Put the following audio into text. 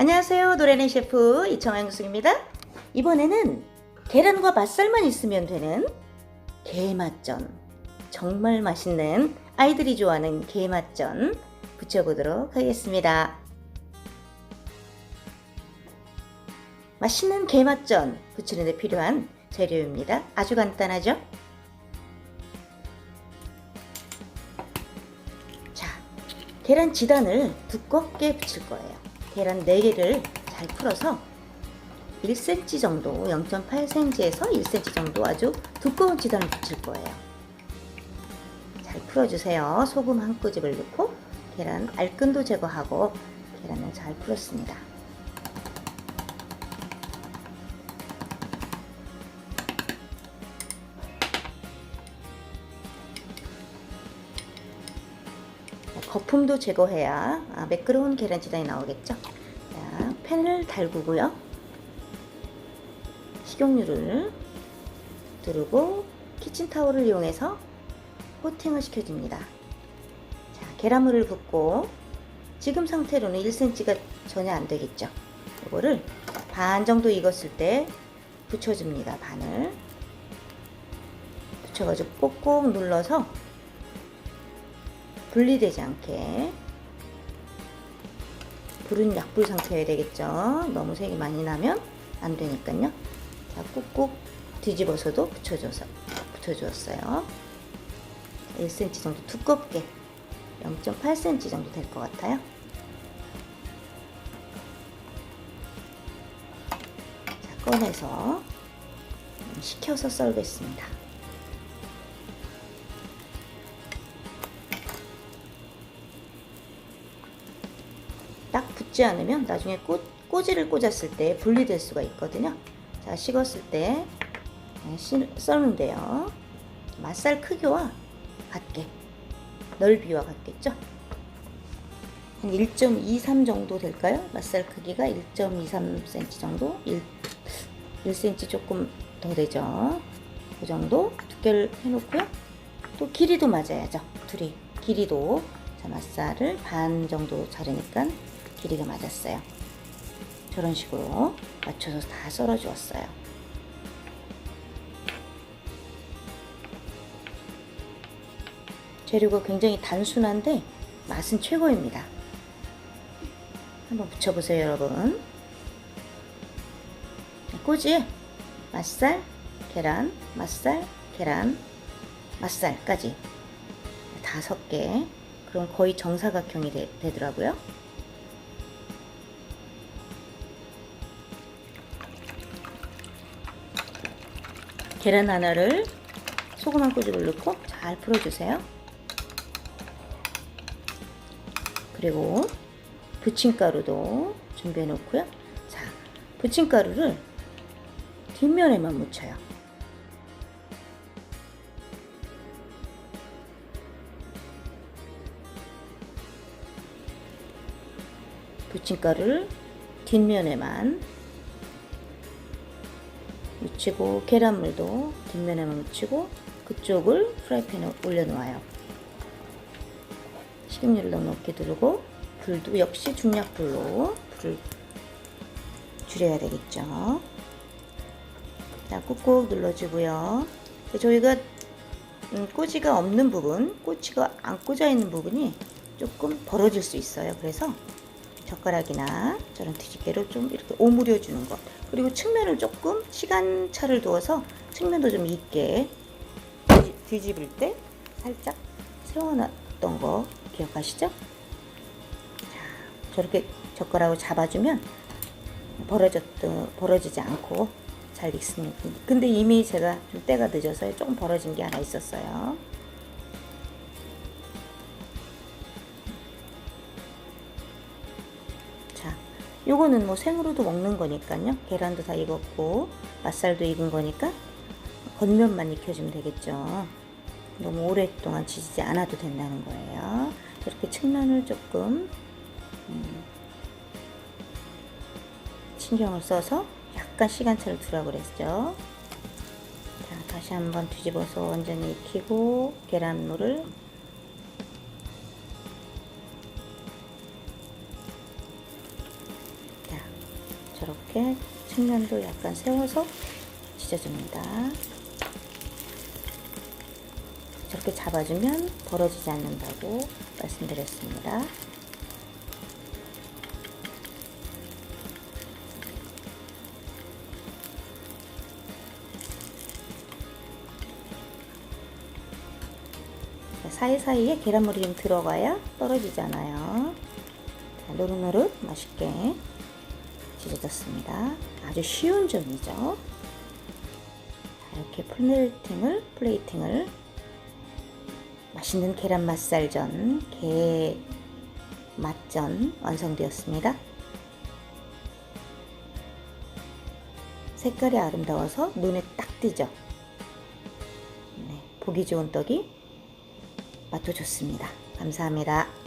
안녕하세요. 노래는 셰프 이청영숙입니다. 이번에는 계란과 맛살만 있으면 되는 게맛전. 정말 맛있는 아이들이 좋아하는 게맛전 부쳐보도록 하겠습니다. 맛있는 게맛전 부치는 데 필요한 재료입니다. 아주 간단하죠? 자, 계란 지단을 두껍게 붙일 거예요. 계란 4개를 잘 풀어서 1cm 정도, 0.8cm에서 1cm 정도 아주 두꺼운 지단을 붙일 거예요. 잘 풀어주세요. 소금 한 꼬집을 넣고 계란 알끈도 제거하고 계란을 잘 풀었습니다. 거품도 제거해야 아, 매끄러운 계란지단이 나오겠죠. 자, 팬을 달구고요. 식용유를 두르고 키친타올을 이용해서 코팅을 시켜줍니다. 자, 계란물을 붓고 지금 상태로는 1cm가 전혀 안 되겠죠. 이거를 반 정도 익었을 때 붙여줍니다. 반을 붙여가지고 꼭꼭 눌러서 분리되지 않게 불은 약불 상태여야 되겠죠. 너무 색이 많이 나면 안 되니까요. 자, 꾹꾹 뒤집어서도 붙여줘서 붙여주었어요. 1cm 정도 두껍게 0.8cm 정도 될 것 같아요. 자, 꺼내서 식혀서 썰겠습니다. 딱 붙지 않으면 나중에 꼬, 꼬지를 꽂았을 때 분리될 수가 있거든요. 자, 식었을 때 네, 씨- 썰는데요. 맛살 크기와 같게 넓이와 같겠죠? 한 1.23 정도 될까요? 맛살 크기가 1.23cm 정도? 1, 1cm 조금 더 되죠? 그 정도 두께를 해놓고요. 또 길이도 맞아야죠. 둘이 길이도 자, 맛살을 반 정도 자르니까 길이가 맞았어요. 저런 식으로 맞춰서 다 썰어 주었어요. 재료가 굉장히 단순한데 맛은 최고입니다. 한번 붙여보세요, 여러분. 꼬지에 맛살, 계란, 맛살, 계란, 맛살까지 다섯 개. 그럼 거의 정사각형이 되, 되더라고요. 계란 하나를 소금 한 꼬집을 넣고 잘 풀어주세요. 그리고 부침가루도 준비해 놓고요. 자, 부침가루를 뒷면에만 묻혀요. 부침가루를 뒷면에만 묻히고 계란물도 뒷면에만 묻히고 그쪽을 프라이팬에 올려놓아요. 식용유를 넉넉히 두르고 불도 역시 중약불로 불을 줄여야 되겠죠. 자, 꾹꾹 눌러주고요. 저희가 음, 꼬지가 없는 부분, 꼬치가 안 꽂아 있는 부분이 조금 벌어질 수 있어요. 그래서 젓가락이나 저런 뒤집개로 좀 이렇게 오므려 주는 것. 그리고 측면을 조금 시간차를 두어서 측면도 좀 있게 뒤- 뒤집을 때 살짝 세워놨던 거 기억하시죠? 자, 저렇게 젓가락으로 잡아주면 벌어졌던 벌어지지 않고 잘 익습니다. 근데 이미 제가 좀 때가 늦어서 조금 벌어진 게 하나 있었어요. 요거는 뭐 생으로도 먹는 거니까요. 계란도 다 익었고 맛살도 익은 거니까 겉면만 익혀주면 되겠죠. 너무 오랫동안 지지지 않아도 된다는 거예요. 이렇게 측면을 조금 음, 신경을 써서 약간 시간차를 두라고 그랬죠. 자, 다시 한번 뒤집어서 완전히 익히고 계란물을 저렇게 측면도 약간 세워서 지져줍니다. 저렇게 잡아주면 벌어지지 않는다고 말씀드렸습니다. 사이사이에 계란물이 좀 들어가야 떨어지잖아요. 자, 노릇노릇 맛있게 지져졌습니다. 아주 쉬운 점이죠. 자, 이렇게 플레이팅을 플레이팅을 맛있는 계란 맛살전, 게 맛전 완성되었습니다. 색깔이 아름다워서 눈에 딱 띄죠. 네, 보기 좋은 떡이 맛도 좋습니다. 감사합니다.